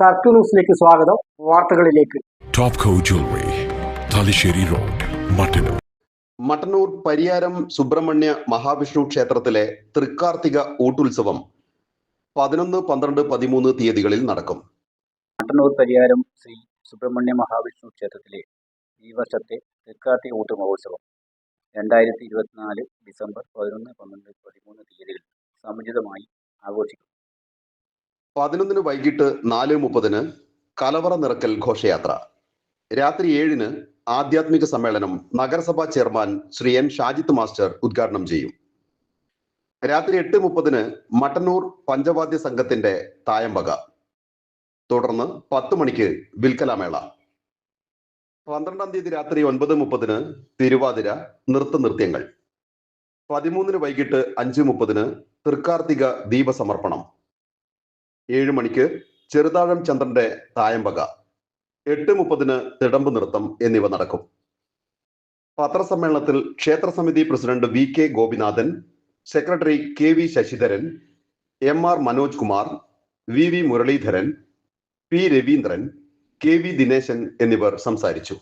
Circle ന്യൂസിലേക്ക് സ്വാഗതം. വാർത്തകളിലേക്ക്. Top co jewellery road Mattanu. Mattannur Pariyaram Subrahmanya Mahavishnu ക്ഷേത്രത്തിലെ തൃക്കാർത്തിക ഊട്ടുത്സവം പതിനൊന്ന് പന്ത്രണ്ട് പതിമൂന്ന് തീയതികളിൽ നടക്കും. മട്ടന്നൂർ പരിയാരം ശ്രീ സുബ്രഹ്മണ്യ മഹാവിഷ്ണു ക്ഷേത്രത്തിലെ ഈ വർഷത്തെ തൃക്കാർത്തിക ഊട്ട് മഹോത്സവം രണ്ടായിരത്തി ഇരുപത്തിനാല് ഡിസംബർ പതിനൊന്ന് പന്ത്രണ്ട് പതിമൂന്ന് തീയതികളിൽ സമുചിതമായി ആഘോഷിക്കും. പതിനൊന്നിന് വൈകിട്ട് നാല് മുപ്പതിന് കലവറ നിറക്കൽ ഘോഷയാത്ര. രാത്രി ഏഴിന് ആധ്യാത്മിക സമ്മേളനം നഗരസഭാ chairman Shri N Shajith master ഉദ്ഘാടനം ചെയ്യും. രാത്രി എട്ട് മുപ്പതിന് മട്ടന്നൂർ പഞ്ചവാദ്യ സംഘത്തിന്റെ തായമ്പക. തുടർന്ന് പത്ത് മണിക്ക് വിൽക്കലാമേള പന്ത്രണ്ടാം തീയതി രാത്രി ഒൻപത് മുപ്പതിന് തിരുവാതിര നൃത്ത നൃത്യങ്ങൾ. പതിമൂന്നിന് വൈകിട്ട് അഞ്ച് മുപ്പതിന് തൃക്കാർത്തിക ദീപസമർപ്പണം. ഏഴ് മണിക്ക് ചെറുതാഴം ചന്ദ്രന്റെ തായമ്പക എട്ട് മുപ്പതിന് തിടമ്പ് നൃത്തം എന്നിവ നടക്കും. പത്രസമ്മേളനത്തിൽ ക്ഷേത്ര സമിതി president V K Gopinathan secretary K V Sasidharan M R Manoj Kumar V V Muraleedharan P Raveendran K V Dineshan എന്നിവർ സംസാരിച്ചു.